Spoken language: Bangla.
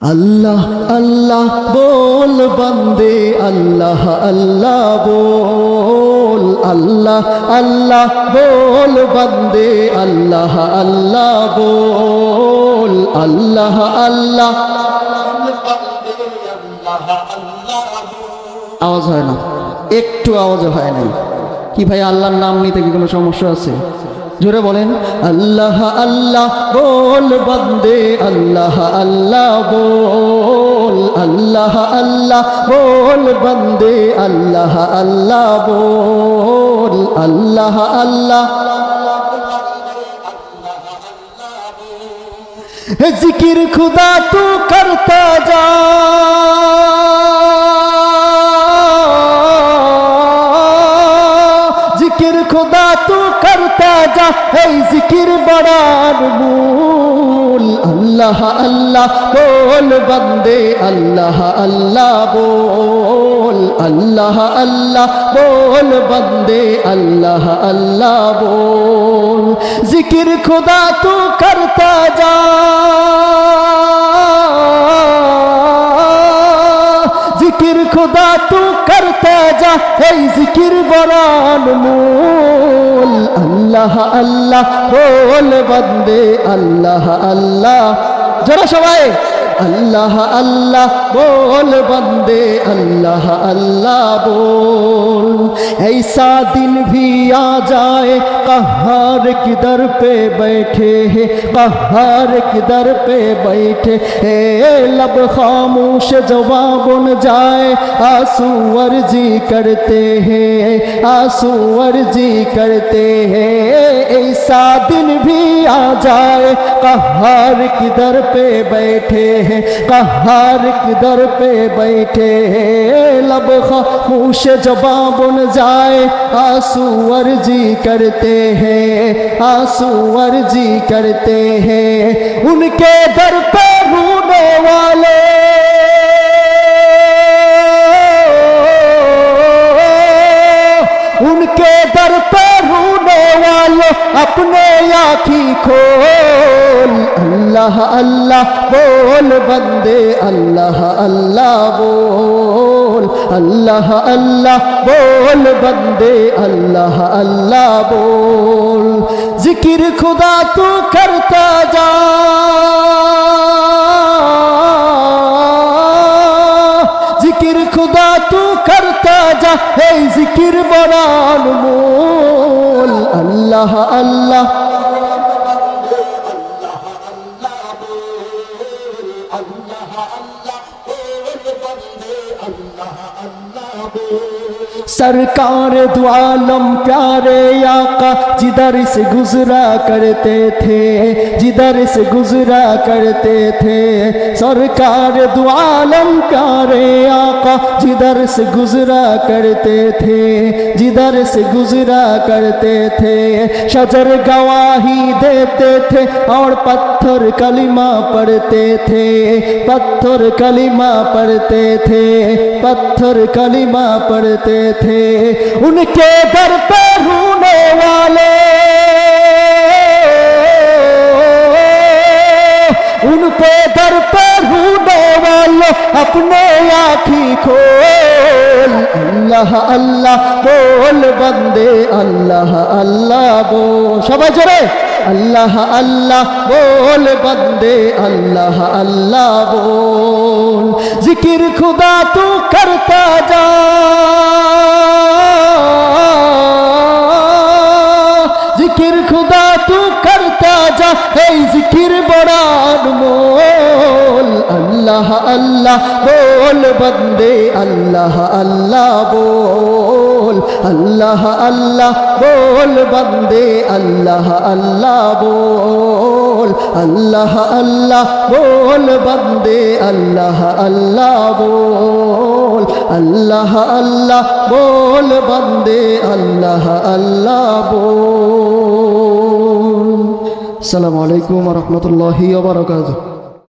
আল্লাহ আল্লাহ, বল বন্দে, আল্লাহ আল্লাহ, বল, আল্লাহ আল্লাহ, বল বন্দে, আল্লাহ আল্লাহ, বল, আল্লাহ আল্লাহ। আওয়াজ হয় না। একটু আওয়াজ হয় নাই। কি ভাই, আল্লাহর নাম নিতে কি কোনো সমস্যা আছে? জোরে বলেন, আল্লাহ আল্লাহ, বল বন্দে, আল্লাহ আল্লাহ, বল, আল্লাহ আল্লাহ, বল বন্দে, আল্লাহ আল্লাহ, বল, আল্লাহ আল্লাহ। জিকির খুদা তু खुदा तू करता जा है जिक्र बड़ा मूल अल्लाह अल्लाह बोल बंदे अल्लाह अल्लाह बोल अल्लाह अल्लाह बोल बंदे अल्लाह अल्लाह बोल जिक्र खुदा तू करता जा जिक्र खुदा तू এই জিকির বরান মূল। আল্লাহ আল্লাহ হল বন্দে। আল্লাহ আল্লাহ। যারা সবাই। اللہ اللہ، بول بندے، اللہ اللہ بول۔ ایسا دن بھی آ جائے کہار کی در پہ بیٹھے ہیں؟ کہار کی در پہ بیٹھے اے لب خاموش جواب ان جائے۔ آسو ورزی کرتے ہیں، آنسو ورزی کرتے ہیں۔ ایسا دن بھی آ جائے کہار کی در پہ بیٹھے ہیں؟ ہیں کہار کی در پہ بیٹھے۔ لب خاموش جباں بن جائے آسو ورزی کرتے ہیں آسو ورزی کرتے ہیں۔ ان کے در پہ दर पे रोने वाले अपने आखी खोल अल्लाह अल्लाह बोल बंदे अल्लाह अल्लाह बोल अल्लाह अल्लाह बोल बंदे अल्लाह अल्लाह बोल जिक्र खुदा तू करता जा করতা যা এই জিকির বরান মোল আল্লাহ আল্লাহ Oh سرکار دو عالم پیارے آقا، جدھر سے گزرا کرتے تھے، جدھر سے گزرا کرتے تھے۔ سرکار دو عالم پیارے آقا، جدھر سے گزرا کرتے تھے، جدھر سے گزرا کرتے تھے۔ شجر گواہی دیتے تھے اور پتھر کلمہ پڑھتے تھے۔ پتھر کلمہ پڑھتے تھے، پتھر کلمہ پڑھتے تھے थे उनके दर पे रोने वाले उन पे दर पे रोने वाले अपने आखी खोल अल्लाह अल्लाह बोल बंदे अल्लाह अल्लाह बोल সবাই জোরে अल्लाह अल्लाह बोल बंदे अल्लाह अल्लाह बोल जिक्र खुदा জিকির খুদা তু করতা যা এই জিকির বড় মোল আল্লাহ আল্লাহ, বল বন্দে, আল্লাহ আল্লাহ, বল। আল্লাহ আল্লাহ, বল বন্দে, আল্লাহ আল্লাহ, বল। আল্লাহ আল্লাহ, বোল বন্দে, আল্লাহ আল্লাহ, বোল। আল্লাহ আল্লাহ, বোল বন্দে, আল্লাহ আল্লাহ, বোল। সালামু আলাইকুম রহমতুল্লাহি বারকাতুহ।